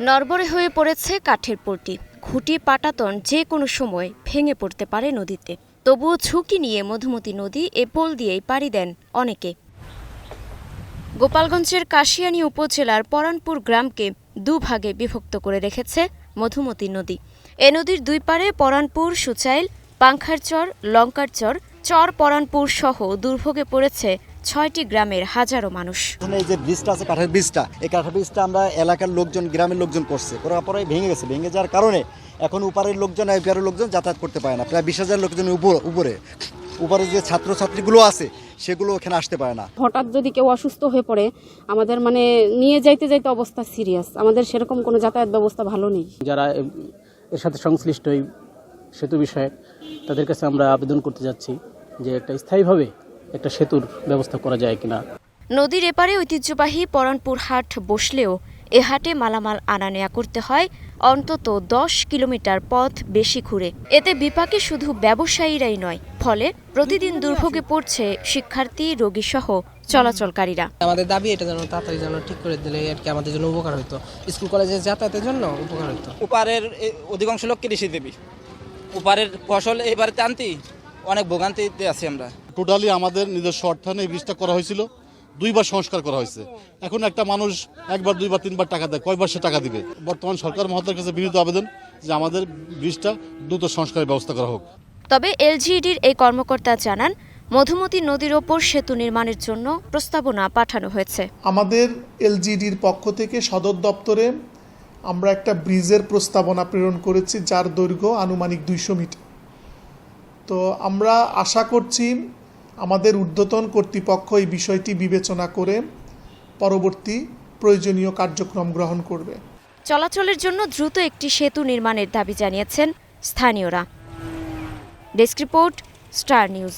নরবরে হয়ে পড়েছে কাঠের পোলটি খুঁটি পাটাতন যে কোনো সময় ভেঙে পড়তে পারে নদীতে। তবুও ঝুঁকি নিয়ে মধুমতি নদী এ পোল দিয়েই পাড়ি দেন অনেকে। গোপালগঞ্জের কাশিয়ানী উপজেলার পরানপুর গ্রামকে দুভাগে বিভক্ত করে রেখেছে মধুমতি নদী। এ নদীর দুই পারে পরানপুর, সুচাইল, পাংখারচর, লঙ্কারচর চর পরানপুর সহ দুর্ভোগে পড়েছে ছয়টি গ্রামের হাজারো মানুষ। এখানে এই যে ব্রিজটা আছে কাঠের ব্রিজটা এই কাঠের ব্রিজটা আমরা এলাকার লোকজন গ্রামের লোকজন করছে। করার পরে ভেঙে গেছে। ভেঙে যাওয়ার কারণে এখন উপারের লোকজন আর এপারের লোকজন যাতায়াত করতে পারে না। প্রায় বিশ হাজার লোকজন উপর- উপরে। যে ছাত্রছাত্রীগুলো আছে সেগুলো এখানে আসতে পারে না। হঠাৎ যদি কেউ অসুস্থ হয়ে পড়ে আমাদের মানে নিয়ে যাইতে যাইতে অবস্থা সিরিয়াস আমাদের সেরকম কোনো যাতায়াত ব্যবস্থা ভালো নেই। যারা এর সাথে সংশ্লিষ্ট এই সেতু বিষয়ে তাদের কাছে আমরা আবেদন করতে যাচ্ছি। যে একটা স্থায়ীভাবে একটা সেতুর ব্যবস্থা করা যায় কিনা। নদীর এপারে ঐতিহ্যবাহী পরানপুর হাট বসলেও এ হাটে মালামাল আনা নেয়া করতে হয় অন্তত দশ কিলোমিটার পথ বেশি ঘুরে। এতে বিপাকে শুধু ব্যবসায়ীরাই নয় ফলে প্রতিদিন দুর্ভোগে পড়ছে শিক্ষার্থী রোগীসহ চলাচলকারীরা। আমাদের দাবি এটা যেন তাড়াতাড়ি যেন ঠিক করে দিলে আর কি আমাদের জন্য উপকার হতো স্কুল কলেজে যাতায়াতের জন্য উপকার হতো উপারের এ, অধিকাংশ লোক কৃষিজীবী উপারের ফসল এবারে আনতে অনেক ভোগান্তিতে আছি আমরা। টোটালি আমাদের নিজস্ব অর্থায়নে এই ব্রিজটা করা হয়েছিল। দুইবার সংস্কার করা হয়েছে। এখন একটা মানুষ একবার দুইবার তিনবার টাকা দেয় কয়বার সে টাকা দিবে? বর্তমান সরকার মহোদয়ের কাছে বিনীত আবেদন যে আমাদের ব্রিজটা দ্রুত সংস্কারের ব্যবস্থা করা হোক। তবে এলজিইডির এই কর্মকর্তা জানান মধুমতি নদীর ওপর সেতু নির্মাণের জন্য প্রস্তাবনা পাঠানো হয়েছে। আমাদের এলজিডির পক্ষ থেকে সদর দপ্তরে আমরা একটা ব্রিজের প্রস্তাবনা প্রেরণ করেছি যার দৈর্ঘ্য আনুমানিক দুইশো মিটার। তো আমরা আশা করছি আমাদের ঊর্ধ্বতন কর্তৃপক্ষ এই বিষয়টি বিবেচনা করে পরবর্তী প্রয়োজনীয় কার্যক্রম গ্রহণ করবে। চলাচলের জন্য দ্রুত একটি সেতু নির্মাণের দাবি জানিয়েছেন স্থানীয়রা। Desk report, star news.